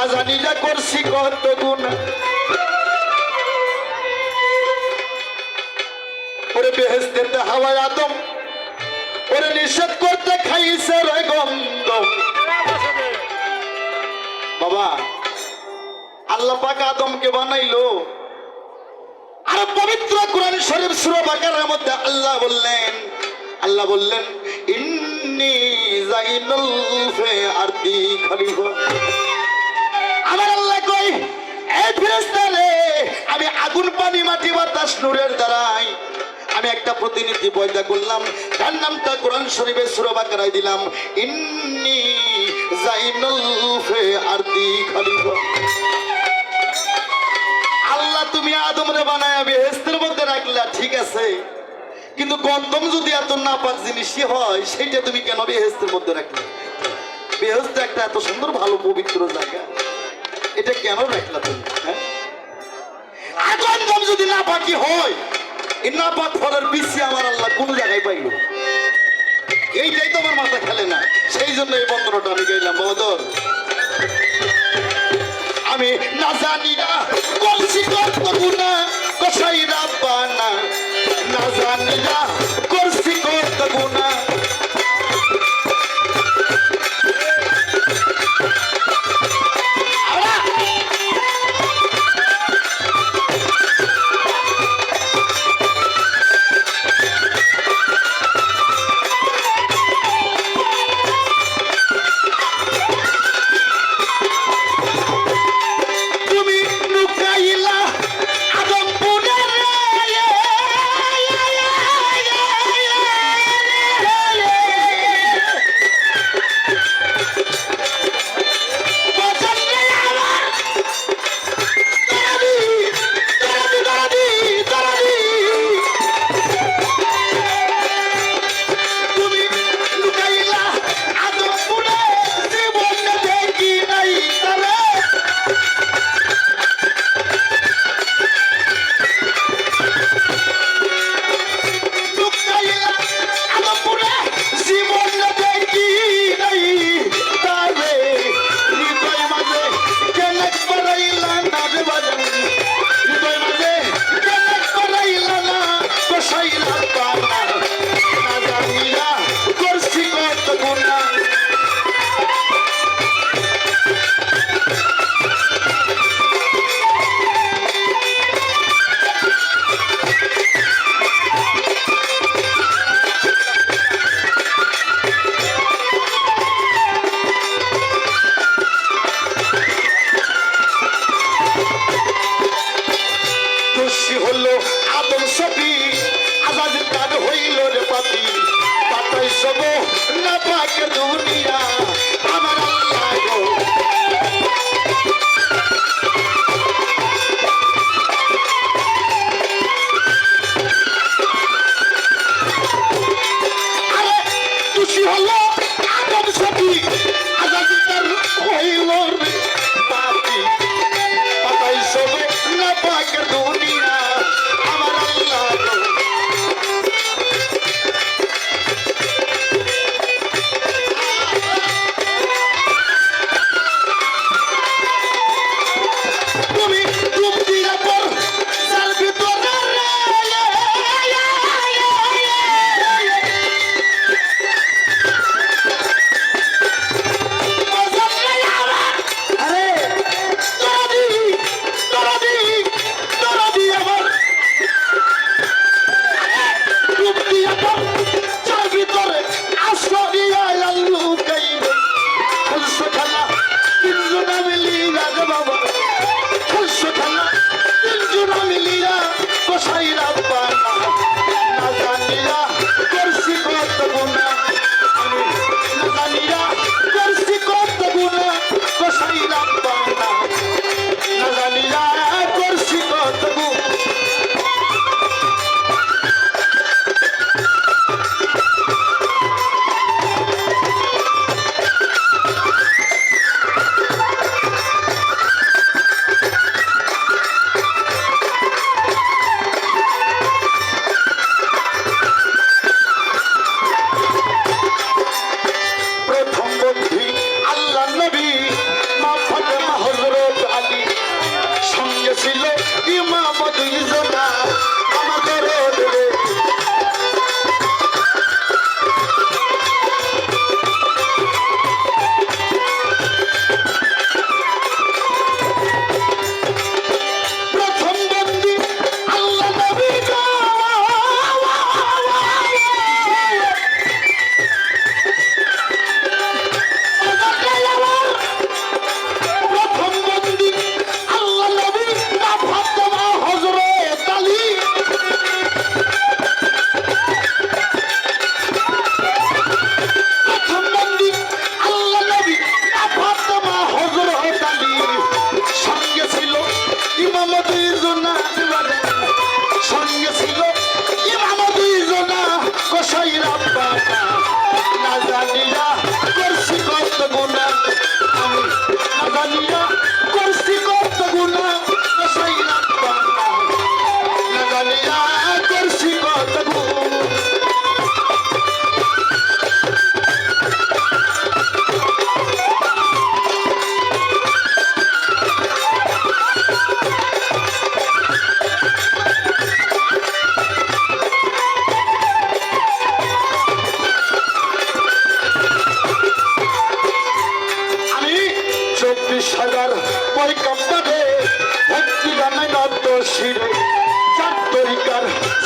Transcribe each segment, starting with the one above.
না জানি যা করছি কত গুণ। ওরে বেহেস্তেতে হাওয়ায় আদম, ওরে নিষেধ করতে খাইছে রে গন্ধ বাবা, আল্লাহ পাক আদমকে বানাইলো। আর পবিত্র কোরআন শরীফ সূরা বাকারার মধ্যে আল্লাহ বললেন আল্লাহ বললেন, ইন্নি জাইনুল ফি আরদি খলিফা। আমি আগুন, পানি, মাটি, বাতাস, নূরের দ্বারাই আমি একটা প্রতিনিধি পয়দা করলাম। তার নামটা কোরআন শরীফের সূরা বাকারায় দিলাম। ইন্নি আল্লাহ তুমি আদমরে বানায় বেহেস্তের মধ্যে রাখলা, ঠিক আছে। কিন্তু গন্ধম যদি এত নাপাক জিনিসই হয়, সেইটা তুমি কেন বেহেস্তের মধ্যে রাখলে? বেহেস্ত একটা এত সুন্দর, ভালো, পবিত্র জায়গা। এটা কেন রাখলা তুমি হ্যাঁ? আর গন্ধম যদি নাপাকি হয়, এই নাপাক ফলের বিসি আমার আল্লাহ কোন জায়গায় পাইল এইটাই তো আমার মাথা খেলে না। সেই জন্য এই বন্ধনটা আমি গাইলাম বদর আমি না জানি না করছি কত গুণা কষাই রাব্বানা। না জানি না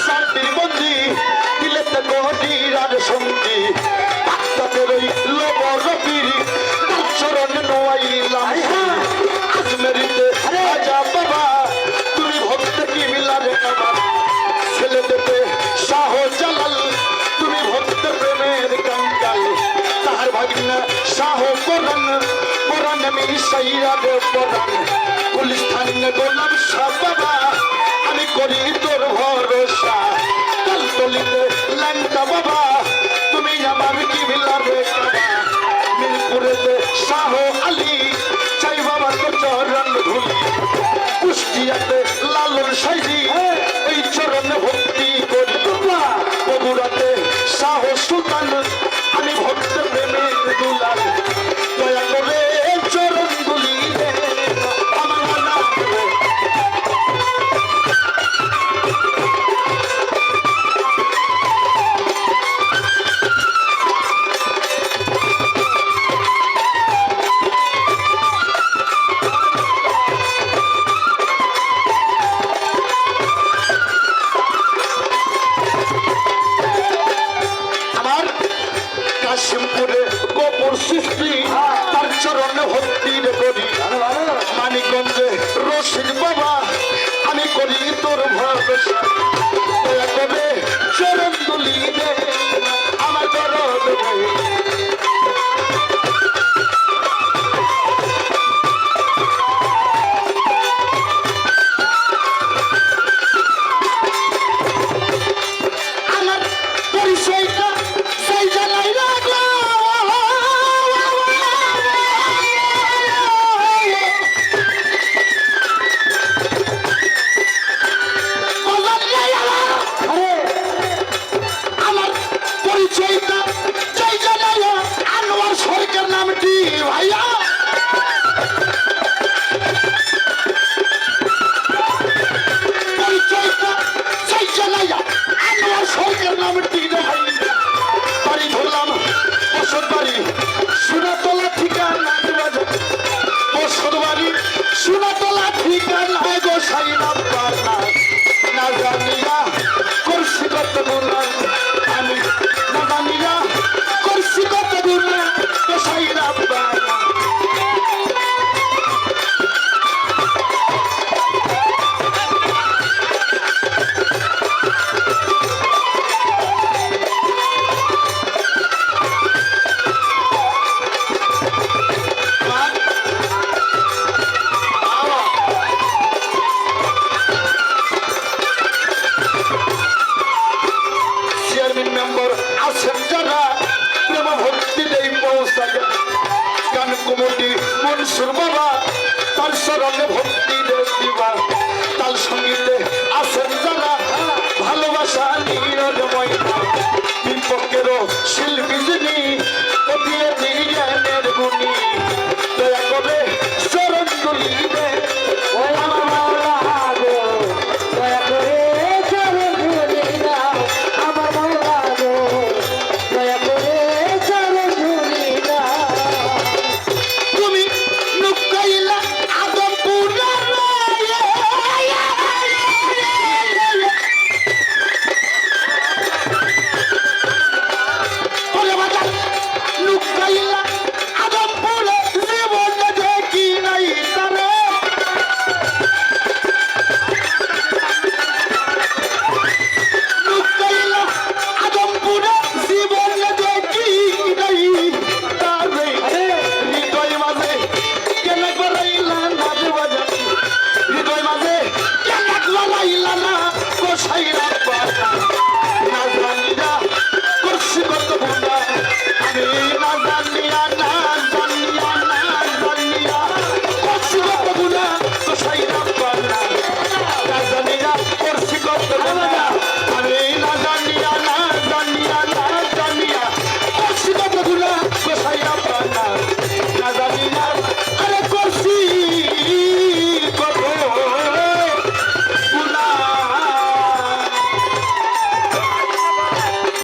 শান্তির বন্দি দিলেতে গহটির আর সঙ্গী বাচ্চাতে রই লোব রবির চরণ নোয়াইলাম। আজমেরিতে রাজা বাবা তুমি ভক্ত কি মিলারে বাবা? ছেলে দেবে শাহ জালাল তুমি ভক্ত প্রেমের গঙ্গাল তাহার ভাগিনা শাহ কোরআন কোরআন আমি সাইরা দে কোরআন পুলিশ গোলাম শাহ বাবা করি তোর ভরসা। তলতলিতে ল্যাংটা বাবা, তুমি আমার কি বাবা মিরপুরেতে শাহ আলী, চাই বাবা তো চরণ ধুলি। কুষ্টিয়াতে লালন সাইজি